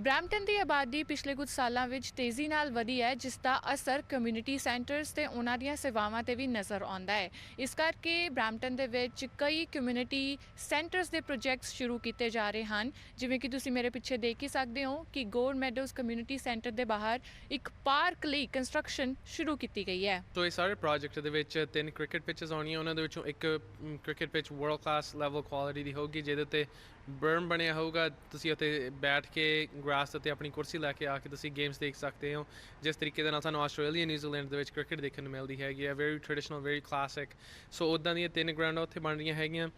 Brampton ਦੀ ਆਬਾਦੀ ਪਿਛਲੇ ਕੁਝ ਸਾਲਾਂ ਵਿੱਚ ਤੇਜ਼ੀ ਨਾਲ ਵਧੀ ਹੈ, ਜਿਸ ਦਾ ਅਸਰ ਕਮਿਊਨਿਟੀ ਸੈਂਟਰਸ ਤੇ ਉਹਨਾਂ ਦੀਆਂ ਸੇਵਾਵਾਂ ਤੇ ਵੀ ਨਜ਼ਰ ਆਉਂਦਾ ਹੈ। ਇਸ ਕਰਕੇ ਬ੍ਰੈਂਪਟਨ ਦੇ ਵਿੱਚ ਕਈ ਕਮਿਊਨਿਟੀ ਸੈਂਟਰਸ ਦੇ ਪ੍ਰੋਜੈਕਟਸ ਸ਼ੁਰੂ ਕੀਤੇ ਜਾ ਰਹੇ ਹਨ। ਜਿਵੇਂ ਕਿ ਤੁਸੀਂ ਮੇਰੇ ਪਿੱਛੇ ਦੇਖ ਹੀ ਸਕਦੇ ਹੋ ਕਿ ਗੋਰ ਮੈਡੋਜ਼ ਕਮਿਊਨਿਟੀ ਸੈਂਟਰ ਦੇ ਬਾਹਰ ਇੱਕ ਪਾਰਕ ਲਈ ਕੰਸਟਰਕਸ਼ਨ ਸ਼ੁਰੂ ਕੀਤੀ ਗਈ ਹੈ। ਸੋ ਇਹ ਸਾਰੇ ਪ੍ਰੋਜੈਕਟ ਦੇ ਵਿੱਚ ਤਿੰਨ ਕ੍ਰਿਕਟ ਪਿਚਸ ਆਉਣੀਆਂ, ਉਹਨਾਂ ਦੇ ਵਿੱਚੋਂ ਇੱਕ cricket pitch world class level quality ਦੀ ਹੋਊਗੀ, ਜਿਹਦੇ 'ਤੇ ਬਰਮ ਬਣਿਆ ਹੋਊਗਾ। ਤੁਸੀਂ ਉੱਥੇ ਬੈਠ ਕੇ ਗ੍ਰਾਸ ਉੱਤੇ ਆਪਣੀ ਕੁਰਸੀ ਲੈ ਕੇ ਆ ਕੇ ਤੁਸੀਂ ਗੇਮਸ ਦੇਖ ਸਕਦੇ ਹੋ। ਜਿਸ ਤਰੀਕੇ ਦੇ ਨਾਲ ਸਾਨੂੰ ਆਸਟ੍ਰੇਲੀਆ ਨਿਊਜ਼ੀਲੈਂਡ ਦੇ ਵਿੱਚ ਕ੍ਰਿਕਟ ਦੇਖਣ ਨੂੰ ਮਿਲਦੀ ਹੈਗੀ ਹੈ। Very traditional very classic so ਉਦਾਂ ਦੀਆਂ ਤਿੰਨ ਗਰਾਊਂਡਾਂ ਉੱਥੇ ਬਣ ਰਹੀਆਂ ਹੈਗੀਆਂ।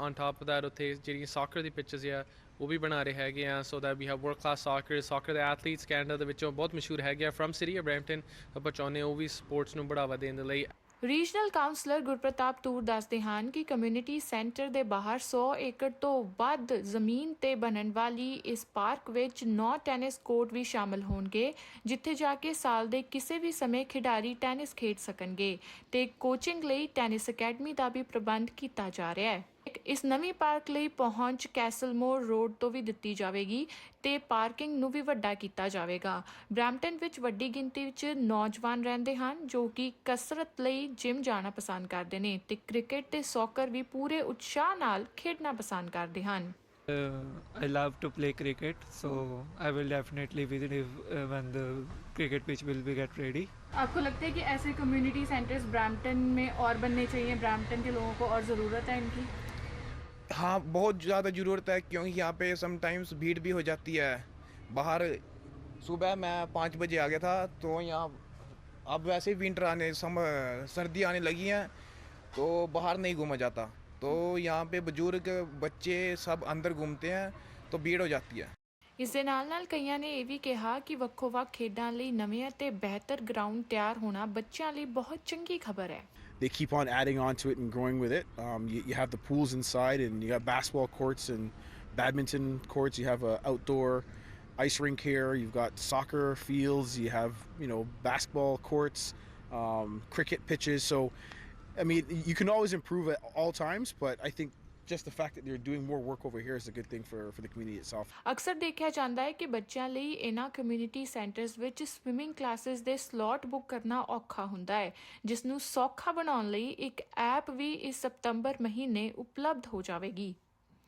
ਔਨ ਟਾਪ ਆਫ ਦੈਟ ਉੱਥੇ ਜਿਹੜੀਆਂ ਸਾਕਰ ਦੀ ਪਿਚਸ ਆ, ਉਹ ਵੀ ਬਣਾ ਰਹੇ ਹੈਗੇ ਆ। So that we have world class soccer soccer ਦੇ ਐਥਲੀਟਸ ਕੈਨੇਡਾ ਦੇ ਵਿੱਚੋਂ ਬਹੁਤ ਮਸ਼ਹੂਰ ਹੈਗੇ ਆ। ਫਰਮ ਸਿਟੀ ਆਫ ਬ੍ਰੈਂਪਟਨ ਆਪਾਂ ਚਾਹੁੰਦੇ ਹਾਂ ਉਹ ਵੀ ਸਪੋਰਟਸ ਨੂੰ ਬੜਾਵਾ ਦੇਣ ਦੇ ਲਈ ਰੀਜਨਲ ਕਾਉਂਸਲਰ ਗੁਰਪ੍ਰਤਾਪ ਤੂਰ ਦੱਸਦੇ ਹਨ ਕਿ ਕਮਿਊਨਿਟੀ ਸੈਂਟਰ ਦੇ ਬਾਹਰ 100 ਏਕੜ ਤੋਂ ਵੱਧ ਜ਼ਮੀਨ ਤੇ ਬਣਨ ਵਾਲੀ ਇਸ ਪਾਰਕ ਵਿੱਚ 9 ਟੈਨਿਸ ਕੋਰਟ ਵੀ ਸ਼ਾਮਲ ਹੋਣਗੇ, ਜਿੱਥੇ ਜਾ ਕੇ ਸਾਲ ਦੇ ਕਿਸੇ ਵੀ ਸਮੇਂ ਖਿਡਾਰੀ ਟੈਨਿਸ ਖੇਡ ਸਕਣਗੇ ਤੇ ਕੋਚਿੰਗ ਲਈ ਟੈਨਿਸ ਅਕੈਡਮੀ ਦਾ ਵੀ ਪ੍ਰਬੰਧ ਕੀਤਾ ਜਾ ਰਿਹਾ ਹੈ। ਇਸ ਨਵੀਂ ਪਾਰਕ ਲਈ ਪਹੁੰਚ ਕੈਸਲਮੋਰ ਰੋਡ ਤੋਂ ਵੀ ਦਿੱਤੀ ਜਾਵੇਗੀ ਤੇ ਪਾਰਕਿੰਗ ਨੂੰ ਵੀ ਵੱਡਾ ਕੀਤਾ ਜਾਵੇਗਾ ਬ੍ਰੈਂਪਟਨ ਵਿੱਚ ਵੱਡੀ ਗਿਣਤੀ ਵਿੱਚ ਨੌਜਵਾਨ ਰਹਿੰਦੇ ਹਨ ਜੋ ਕਿ ਕਸਰਤ ਲਈ ਜਿਮ ਜਾਣਾ ਪਸੰਦ ਕਰਦੇ ਨੇ ਤੇ ਕ੍ਰਿਕਟ ਤੇ ਸੌਕਰ ਵੀ ਪੂਰੇ ਉਤਸ਼ਾਹ ਨਾਲ ਖੇਡਣਾ ਪਸੰਦ ਕਰਦੇ ਹਨ Uh, I love to play cricket, so I will definitely visit if, uh, when the cricket pitch will be get ready. आपको लगता है कि ऐसे कम्युनिटी सेंटर्स ब्रैम्पटन में और बनने चाहिए ब्रैम्पटन के लोगों को और ज़रूरत है इनकी हाँ बहुत ज़्यादा ज़रूरत है क्योंकि यहाँ पे समटाइम्स भीड़ भी हो जाती है। बाहर सुबह मैं पाँच बजे आ गया था तो यहाँ अब वैसे विंटर आने सम सर्दी आने लगी हैं तो बाहर नहीं घूमा जाता। तो यहाँ पे बुज़ुर्ग, बच्चे सब अंदर घूमते हैं तो भीड़ हो जाती है। ਇਸ ਦੇ ਨਾਲ ਨਾਲ ਕਈਆਂ ਨੇ ਇਹ ਵੀ ਕਿਹਾ ਕਿ ਵੱਖੋ-ਵੱਖ ਖੇਡਾਂ ਲਈ ਨਵੇਂ ਅਤੇ ਬਿਹਤਰ ਗਰਾਊਂਡ ਤਿਆਰ ਹੋਣਾ ਬੱਚਿਆਂ ਲਈ ਬਹੁਤ ਚੰਗੀ ਖਬਰ ਹੈ they keep on adding on to it and growing with it. Um, you, you have the pools inside, and you got basketball courts and badminton courts. You have a outdoor ice rink here. You've got soccer fields. You have you know basketball courts, um, cricket pitches. So, I mean, you can always improve at all times, but I think just the fact that they're doing more work over here is a good thing for, for the community itself. ਅਕਸਰ ਦੇਖਿਆ ਜਾਂਦਾ ਹੈ ਕਿ ਬੱਚਿਆਂ ਲਈ ਇਹਨਾਂ community centres ਵਿੱਚ swimming classes ਦੇ ਸਲੋਟ ਬੁੱਕ ਕਰਨਾ ਔਖਾ ਹੁੰਦਾ ਹੈ ਜਿਸ ਨੂੰ ਸੌਖਾ ਬਣਾਉਣ ਲਈ ਇੱਕ ਐਪ ਵੀ ਇਸ ਸਤੰਬਰ ਮਹੀਨੇ ਉਪਲਬਧ ਹੋ ਜਾਵੇਗੀ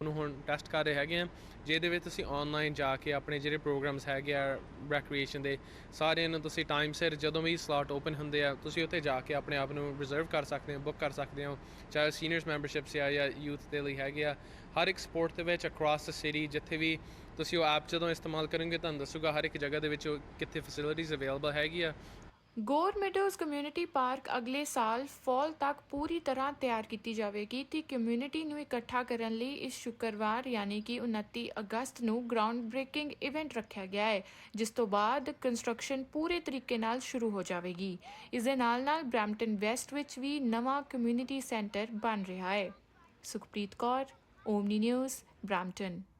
ਉਹਨੂੰ ਹੁਣ ਟੈਸਟ ਕਰ ਰਹੇ ਹੈਗੇ ਆ। ਜਿਹਦੇ ਵਿੱਚ ਤੁਸੀਂ ਆਨਲਾਈਨ ਜਾ ਕੇ ਆਪਣੇ ਜਿਹੜੇ ਪ੍ਰੋਗਰਾਮਸ ਹੈਗੇ ਆ ਰੈਕਰੀਏਸ਼ਨ ਦੇ, ਸਾਰਿਆਂ ਨੂੰ ਤੁਸੀਂ ਟਾਈਮ ਸਿਰ ਜਦੋਂ ਵੀ ਸਲਾਟ ਓਪਨ ਹੁੰਦੇ ਆ, ਤੁਸੀਂ ਉੱਥੇ ਜਾ ਕੇ ਆਪਣੇ ਆਪ ਨੂੰ ਰਿਜ਼ਰਵ ਕਰ ਸਕਦੇ ਹੋ ਬੁੱਕ ਕਰ ਸਕਦੇ ਹੋ। ਚਾਹੇ ਸੀਨੀਅਰਸ ਮੈਂਬਰਸ਼ਿਪਸ ਆ ਜਾਂ ਯੂਥ ਦੇ ਲਈ ਹੈਗੇ ਆ। ਹਰ ਇੱਕ ਸਪੋਰਟ ਦੇ ਵਿੱਚ ਅਕ੍ਰੋਸ ਦ ਸਿਟੀ ਜਿੱਥੇ ਵੀ ਤੁਸੀਂ ਉਹ ਐਪ ਜਦੋਂ ਇਸਤੇਮਾਲ ਕਰੋਗੇ, ਤੁਹਾਨੂੰ ਦੱਸੂਗਾ ਹਰ ਇੱਕ ਜਗ੍ਹਾ ਦੇ ਵਿੱਚ ਉਹ ਕਿੱਥੇ ਫੈਸਿਲਿਟੀਜ਼ ਅਵੇਲੇਬਲ ਹੈਗੀ ਆ। ਗੋਰ ਮੈਡੋਜ਼ ਕਮਿਊਨਿਟੀ ਪਾਰਕ ਅਗਲੇ ਸਾਲ ਫਾਲ ਤੱਕ ਪੂਰੀ ਤਰ੍ਹਾਂ ਤਿਆਰ ਕੀਤੀ ਜਾਵੇਗੀ ਤੇ ਕਮਿਊਨਿਟੀ ਨੂੰ ਇਕੱਠਾ ਕਰਨ ਲਈ ਇਸ ਸ਼ੁੱਕਰਵਾਰ ਯਾਨੀ ਕਿ 29 ਅਗਸਤ ਨੂੰ ਗਰਾਊਂਡ ਬ੍ਰੇਕਿੰਗ ਇਵੈਂਟ ਰੱਖਿਆ ਗਿਆ ਹੈ, ਜਿਸ ਤੋਂ ਬਾਅਦ ਕੰਸਟਰਕਸ਼ਨ ਪੂਰੇ ਤਰੀਕੇ ਨਾਲ ਸ਼ੁਰੂ ਹੋ ਜਾਵੇਗੀ। ਇਸ ਦੇ ਨਾਲ-ਨਾਲ ਬ੍ਰੈਂਪਟਨ ਵੈਸਟ ਵਿੱਚ ਵੀ ਨਵਾਂ ਕਮਿਊਨਿਟੀ ਸੈਂਟਰ ਬਣ ਰਿਹਾ ਹੈ। Sukhpreet Kaur, Omni news, Brampton.